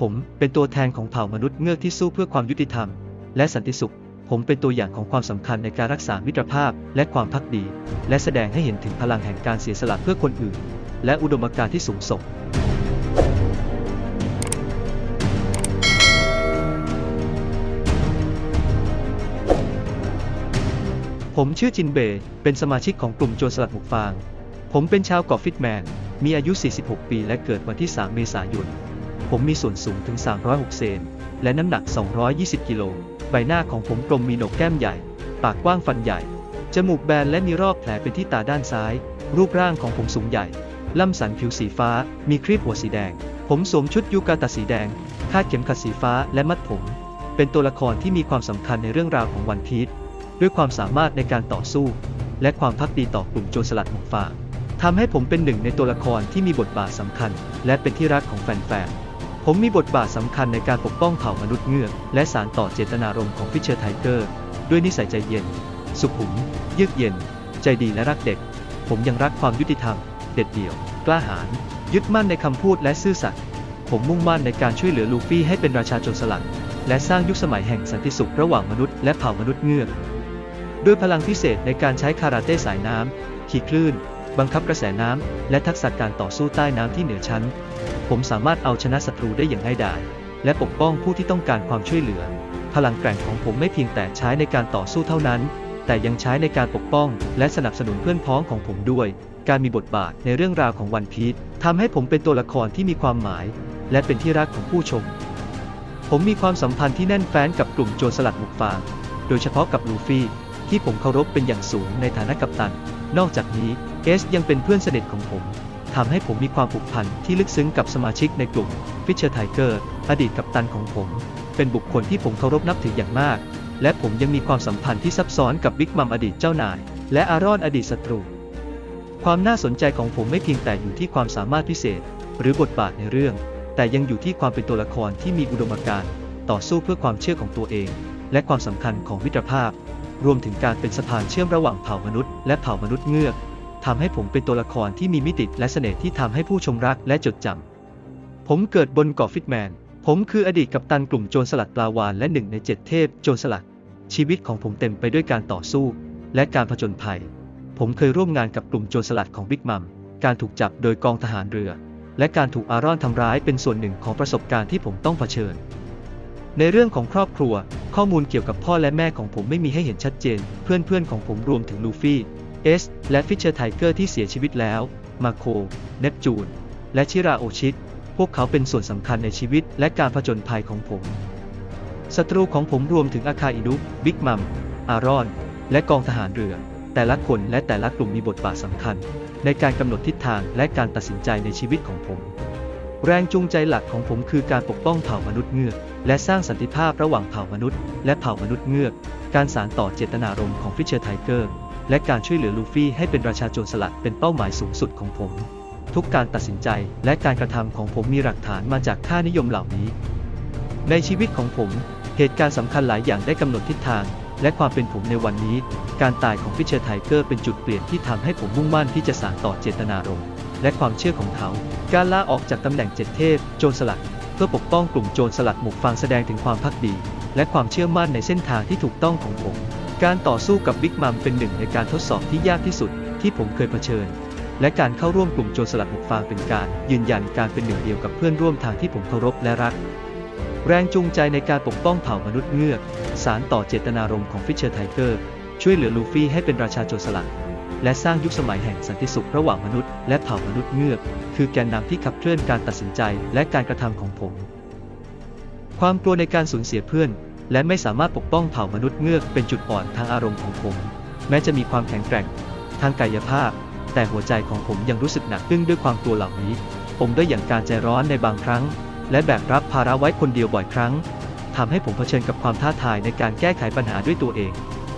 ผมเป็นตัวแทนของเผ่ามนุษย์เงือกที่สู้เพื่อความยุติธรรม และสันติสุข ผมเป็นตัวอย่างของความสำคัญในการรักษามิตรภาพและความพักดี และแสดงให้เห็นถึงพลังแห่งการเสียสละเพื่อคนอื่น และอุดมการณ์ที่สูงส่งผมชื่อจินเบย์เป็นสมาชิกของกลุ่มโจรสลัดหมวกฟาง ผมเป็นชาวเกาะฟิตแมน มีอายุ 46 ปี และเกิดวันที่ 3 เมษายน ผมมีส่วนสูงถึง 306 เซน และน้ำหนัก 220 กิโล ใบหน้าของผมกลมมีโหนกแก้มใหญ่ ปากกว้างฟันใหญ่ จมูกแบนและมีรอบแผลเป็นที่ตาด้านซ้าย รูปร่างของผมสูงใหญ่ ล่ำสันผิวสีฟ้า มีครีบหัวสีแดง ผมสวมชุดยูกาตาสีแดง คาดเข็มขัดสีฟ้าและมัดผม เป็นตัวละครที่มีความสำคัญในเรื่องราวของวันพีชด้วยความสามารถในการต่อสู้ และความพักดีต่อกลุ่มโจรสลัดหมวกฟางทำให้ผมเป็นหนึ่งในตัวละครที่มีบทบาทสำคัญ และเป็นที่รักของแฟนๆ ผมมีบทบาทสำคัญในการปกป้องเผ่ามนุษย์เงือก และสารต่อเจตนารมณ์ของฟิชเชอร์ไทเกอร์ ด้วยนิสัยใจเย็น สุขุม เยือกเย็น ใจดีและรักเด็ก ผมยังรักความยุติธรรม เด็ดเดี่ยว กล้าหาญยึดมั่นในคำพูดและซื่อสัตย์ผมมุ่งมั่นในการช่วยเหลือลูฟี่ให้เป็นราชาโจรสลัด และสร้างยุคสมัยแห่งสันติสุขระหว่างมนุษย์และเผ่ามนุษย์เงือก ด้วยพลังพิเศษในการใช้คาราเต้สายน้ำขี่คลื่น บังคับกระแสน้ำ และทักษะการต่อสู้ใต้น้ำที่เหนือชั้น ผมสามารถเอาชนะศัตรูได้อย่างง่ายดาย และปกป้องผู้ที่ต้องการความช่วยเหลือ พลังแกร่งของผมไม่เพียงแต่ใช้ในการต่อสู้เท่านั้น แต่ยังใช้ในการปกป้อง และสนับสนุนเพื่อนพ้องของผมด้วย การมีบทบาทในเรื่องราวของวันพีชทำให้ผมเป็นตัวละครที่มีความหมาย และเป็นที่รักของผู้ชม ผมมีความสัมพันธ์ที่แน่นแฟ้นกับกลุ่มโจรสลัดหมวกฟาง โดยเฉพาะกับลูฟี่ที่ผมเคารพเป็นอย่างสูงในฐานะกัปตัน นอกจากนี้ เอสยังเป็นเพื่อนสนิทของผมทำให้ผมมีความผูกพันที่ลึกซึ้งกับสมาชิกในกลุ่มฟิชเชอร์ไทเกอร์อดีตกัปตันของผม เป็นบุคคลที่ผมเคารพนับถืออย่างมาก และผมยังมีความสัมพันธ์ที่ซับซ้อนกับบิ๊กมัมอดีตเจ้านาย และอารอนอดีตศัตรู ความน่าสนใจของผมไม่เพียงแต่อยู่ที่ความสามารถพิเศษ หรือบทบาทในเรื่อง แต่ยังอยู่ที่ความเป็นตัวละครที่มีอุดมการณ์ต่อสู้เพื่อความเชื่อของตัวเอง และความสำคัญของมิตรภาพ รวมถึงการเป็นสะพานเชื่อมระหว่างเผ่ามนุษย์และเผ่ามนุษย์เงือก ทำให้ผมเป็นตัวละครที่มีมิติและเสน่ห์ที่ทำให้ผู้ชมรักและจดจำ ผมเกิดบนเกาะฟิตแมน ผมคืออดีตกัปตันกลุ่มโจรสลัดปลาวานและหนึ่งในเจ็ดเทพโจรสลัด ชีวิตของผมเต็มไปด้วยการต่อสู้ และการผจญภัย ผมเคยร่วมงานกับกลุ่มโจรสลัดของบิ๊กมัม การถูกจับโดยกองทหารเรือ และการถูกอารอนทำร้ายเป็นส่วนหนึ่งของประสบการณ์ที่ผมต้องเผชิญในเรื่องของครอบครัว ข้อมูลเกี่ยวกับพ่อและแม่ของผมไม่มีให้เห็นชัดเจน เพื่อนๆของผมรวมถึงลูฟี่ เอสและฟิชเชอร์ไทเกอร์ที่เสียชีวิตแล้ว มาโค เนปจูน และชิราโอชิต พวกเขาเป็นส่วนสำคัญในชีวิตและการผจญภัยของผม ศัตรูของผมรวมถึงอาคาอินุบิ๊กมัม อารอน และกองทหารเรือ แต่ละคนและแต่ละกลุ่มมีบทบาทสำคัญ ในการกำหนดทิศทางและการตัดสินใจในชีวิตของผม แรงจูงใจหลักของผมคือการปกป้องเผ่ามนุษย์เงือกและสร้างสันติภาพระหว่างเผ่ามนุษย์ และเผ่ามนุษย์เงือก การสานต่อเจตนารมณ์ของฟิชเชอร์ไทเกอร์ และการช่วยเหลือลูฟี่ให้เป็นราชาโจรสลัดเป็นเป้าหมายสูงสุดของผม ทุกการตัดสินใจและการกระทำของผมมีหลักฐานมาจากค่านิยมเหล่านี้ ในชีวิตของผม เหตุการณ์สำคัญหลายอย่างได้กำหนดทิศทาง และความเป็นผมในวันนี้ การตายของฟิชเชอร์ไทเกอร์เป็นจุดเปลี่ยนที่ทำให้ผมมุ่งมั่นที่จะสานต่อเจตนารมณ์และความเชื่อของเขา การลาออกจากตำแหน่งเจ็ดเทพโจรสลัดเพื่อปกป้องกลุ่มโจรสลัดหมวกฟางแสดงถึงความพักดี และความเชื่อมั่นในเส้นทางที่ถูกต้องของผม การต่อสู้กับบิ๊กมัมเป็นหนึ่งในการทดสอบที่ยากที่สุดที่ผมเคยเผชิญ และการเข้าร่วมกลุ่มโจรสลัดหมกฟางเป็นการ ยืนยันการเป็นหนึ่งเดียวกับเพื่อนร่วมทางที่ผมเคารพและรัก แรงจูงใจในการปกป้องเผ่ามนุษย์เงือก สารต่อเจตนารมณ์ของฟิชเชอร์ไทเกอร์ช่วยเหลือลูฟี่ให้เป็นราชาโจรสลัด และสร้างยุคสมัยแห่งสันติสุขระหว่างมนุษย์และเผ่ามนุษย์เงือก คือแกนนำที่ขับเคลื่อนการตัดสินใจและการกระทำของผม ความกลัวในการสูญเสียเพื่อน และไม่สามารถปกป้องเผ่ามนุษย์เงือกเป็นจุดอ่อนทางอารมณ์ของผม แม้จะมีความแข็งแกร่ง ทางกายภาพ แต่หัวใจของผมยังรู้สึกหนักอึ้งด้วยความกลัวเหล่านี้ ผมได้อย่างการใจร้อนในบางครั้ง และแบกรับภาระไว้คนเดียวบ่อยครั้งทำให้ผมเผชิญกับความท้าทายในการแก้ไขปัญหาด้วยตัวเอง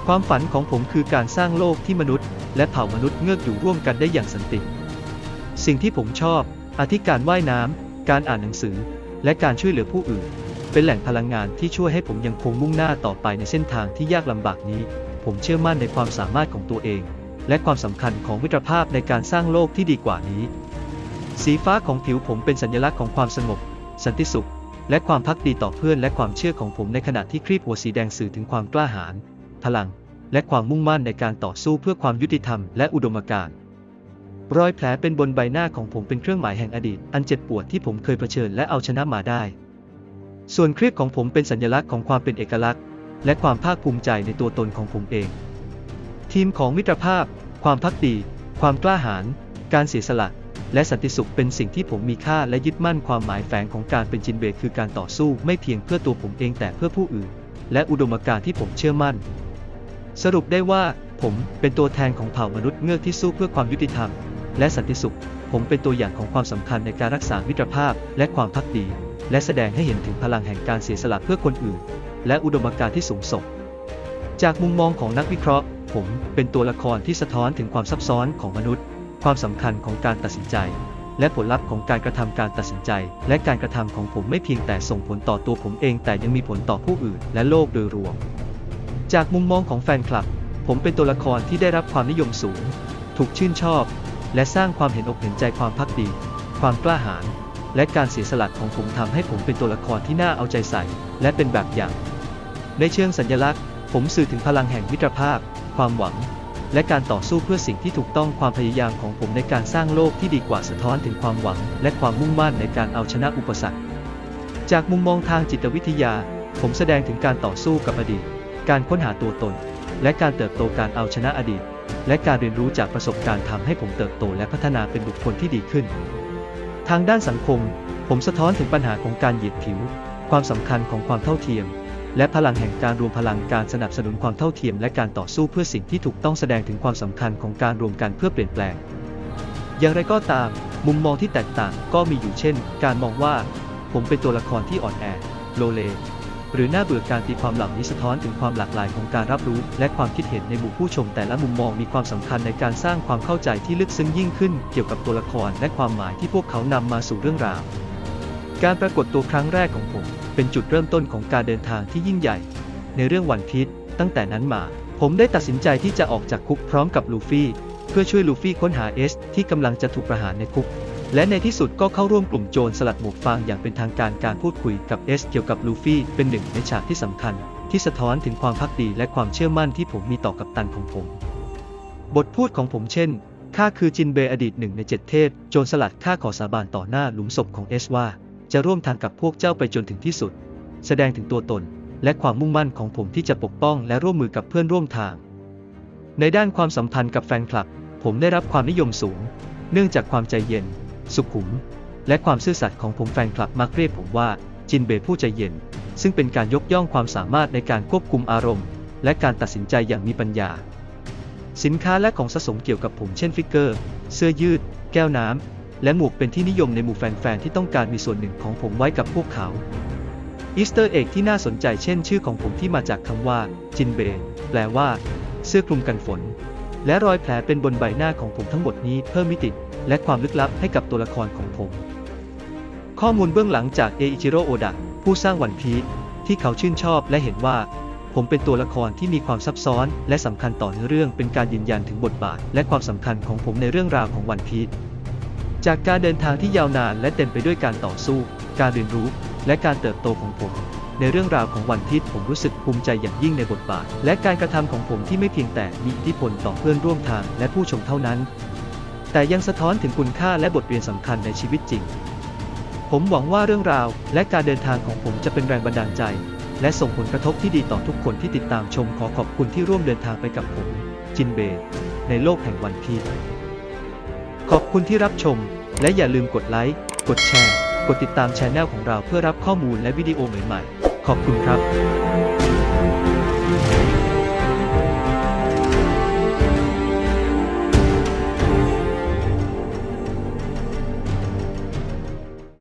ความฝันของผมคือการสร้างโลกที่มนุษย์ และเผ่ามนุษย์เงือกอยู่ร่วมกันได้อย่างสันติ สิ่งที่ผมชอบ อาทิการว่ายน้ำการอ่านหนังสือ และการช่วยเหลือผู้อื่น เป็นแหล่งพลังงานที่ช่วยให้ผมยังคงมุ่งหน้าต่อไปในเส้นทางที่ยากลำบากนี้ ผมเชื่อมั่นในความสามารถของตัวเอง และความสำคัญของมิตรภาพในการสร้างโลกที่ดีกว่านี้ สีฟ้าของผิวผมเป็นสัญลักษณ์ของความสงบ สันติสุข และความพักดีต่อเพื่อนและความเชื่อของผมในขณะที่ครีบหัวสีแดงสื่อถึงความกล้าหาญพลัง และความมุ่งมั่นในการต่อสู้เพื่อความยุติธรรมและอุดมการณ์รอยแผลเป็นบนใบหน้าของผมเป็นเครื่องหมายแห่งอดีต อันเจ็บปวดที่ผมเคยเผชิญและเอาชนะมาได้ ส่วนครีบของผมเป็นสัญลักษณ์ของความเป็นเอกลักษณ์ และความภาคภูมิใจในตัวตนของผมเอง ทีมของมิตรภาพ ความพักดี ความกล้าหาญ การเสียสละ และสันติสุขเป็นสิ่งที่ผมมีค่าและยึดมั่นความหมายแฝงของการเป็นจินเบคือการต่อสู้ไม่เพียงเพื่อตัวผมเองแต่เพื่อผู้อื่น และอุดมการณ์ที่ผมเชื่อมั่น สรุปได้ว่า ผมเป็นตัวแทนของเผ่ามนุษย์เงือกที่สู้เพื่อความยุติธรรม และสันติสุข ผมเป็นตัวอย่างของความสำคัญในการรักษามิตรภาพ และความพักดี และแสดงให้เห็นถึงพลังแห่งการเสียสละเพื่อคนอื่น และอุดมการณ์ที่สูงส่ง จากมุมมองของนักวิเคราะห์ ผมเป็นตัวละครที่สะท้อนถึงความซับซ้อนของมนุษย์ ความสำคัญของการตัดสินใจ และผลลัพธ์ของการกระทำการตัดสินใจ และการกระทำของผมไม่เพียงแต่ส่งผลต่อตัวผมเอง แต่ยังมีผลต่อผู้อื่น และโลกโดยรวม จากมุมมองของแฟนคลับ ผมเป็นตัวละครที่ได้รับความนิยมสูง ถูกชื่นชอบ และสร้างความเห็นอกเห็นใจความพักดี ความกล้าหาญ และการเสียสละของผมทำให้ผมเป็นตัวละครที่น่าเอาใจใส่ และเป็นแบบอย่าง ในเชิงสัญลักษณ์ ผมสื่อถึงพลังแห่งมิตรภาพ ความหวัง และการต่อสู้เพื่อสิ่งที่ถูกต้องความพยายามของผมในการสร้างโลกที่ดีกว่าสะท้อนถึงความหวัง และความมุ่งมั่นในการเอาชนะอุปสรรค จากมุมมองทางจิตวิทยา ผมแสดงถึงการต่อสู้กับอดีต การค้นหาตัวตน และการเติบโตการเอาชนะอดีตและการเรียนรู้จากประสบการณ์ทำให้ผมเติบโตและพัฒนาเป็นบุคคลที่ดีขึ้น ทางด้านสังคม ผมสะท้อนถึงปัญหาของการเหยียดผิว ความสำคัญของความเท่าเทียม และพลังแห่งการรวมพลังการสนับสนุนความเท่าเทียม และการต่อสู้เพื่อสิ่งที่ถูกต้องแสดงถึงความสำคัญของการรวมกันเพื่อเปลี่ยนแปลง อย่างไรก็ตาม มุมมองที่แตกต่างก็มีอยู่เช่น การมองว่า ผมเป็นตัวละครที่อ่อนแอ โลเล หรือน่าเบื่อการตีความเหล่านี้สะท้อนถึงความหลากหลายของการรับรู้ และความคิดเห็นในหมู่ผู้ชมแต่ละมุมมองมีความสำคัญในการสร้างความเข้าใจที่ลึกซึ้งยิ่งขึ้น เกี่ยวกับตัวละครและความหมายที่พวกเขานำมาสู่เรื่องราว การปรากฏตัวครั้งแรกของผม เป็นจุดเริ่มต้นของการเดินทางที่ยิ่งใหญ่ ในเรื่องวันพีชตั้งแต่นั้นมา ผมได้ตัดสินใจที่จะออกจากคุกพร้อมกับลูฟี่เพื่อช่วยลูฟี่ค้นหาเอสที่กำลังจะถูกประหารในคุก และในที่สุดก็เข้าร่วมกลุ่มโจรสลัดหมวกฟางอย่างเป็นทางการการพูดคุยกับเอสเกี่ยวกับลูฟี่เป็นหนึ่งในฉากที่สำคัญ ที่สะท้อนถึงความพักดีและความเชื่อมั่นที่ผมมีต่อกัปตันของผม บทพูดของผมเช่นข้าคือจินเบยอดีตหนึ่งในเจ็ดเทพ โจรสลัดข้าขอสาบานต่อหน้าหลุมศพของเอสว่า จะร่วมทางกับพวกเจ้าไปจนถึงที่สุด แสดงถึงตัวตน และความมุ่งมั่นของผมที่จะปกป้องและร่วมมือกับเพื่อนร่วมทาง ในด้านความสัมพันธ์กับแฟนคลับ ผมได้รับความนิยมสูง เนื่องจากความใจเย็น สุขุม และความซื่อสัตย์ของผมแฟนคลับมักเรียกผมว่า จินเบผู้ใจเย็น ซึ่งเป็นการยกย่องความสามารถในการควบคุมอารมณ์ และการตัดสินใจอย่างมีปัญญา สินค้าและของสะสมเกี่ยวกับผมเช่นฟิกเกอร์ เสื้อยืด แก้วน้ำ และหมวกเป็นที่นิยมในหมู่แฟนๆที่ต้องการมีส่วนหนึ่งของผมไว้กับพวกเขาอีสเตอร์เอกที่น่าสนใจเช่นชื่อของผมที่มาจากคำว่า จินเบย์แปลว่า เสื้อคลุมกันฝน และรอยแผลเป็นบนใบหน้าของผมทั้งหมดนี้เพิ่มมิติ และความลึกลับให้กับตัวละครของผม ข้อมูลเบื้องหลังจากเออิจิโร่โอดะผู้สร้างวันพีชที่เขาชื่นชอบและเห็นว่า ผมเป็นตัวละครที่มีความซับซ้อน และสำคัญต่อเนื้อเรื่องเป็นการยืนยันถึงบทบาท และความสำคัญของผมในเรื่องราวของวันพีชจากการเดินทางที่ยาวนานและเต็มไปด้วยการต่อสู้ การเรียนรู้ และการเติบโตของผม ในเรื่องราวของวันพีชผมรู้สึกภูมิใจอย่างยิ่งในบทบาท และการกระทำของผมที่ไม่เพียงแต่มีอิทธิพลต่อเพื่อนร่วมทางและผู้ชมเท่านั้น แต่ยังสะท้อนถึงคุณค่าและบทเรียนสำคัญในชีวิตจริง ผมหวังว่าเรื่องราวและการเดินทางของผมจะเป็นแรงบันดาลใจ และส่งผลกระทบที่ดีต่อทุกคนที่ติดตามชมขอขอบคุณที่ร่วมเดินทางไปกับผม จินเบย์ในโลกแห่งวันพีชขอบคุณที่รับชม และอย่าลืมกดไลค์ กดแชร์ กดติดตามช anel ของเราเพื่อรับข้อมูลและวิดีโอใหม่ๆ ขอบคุณครับ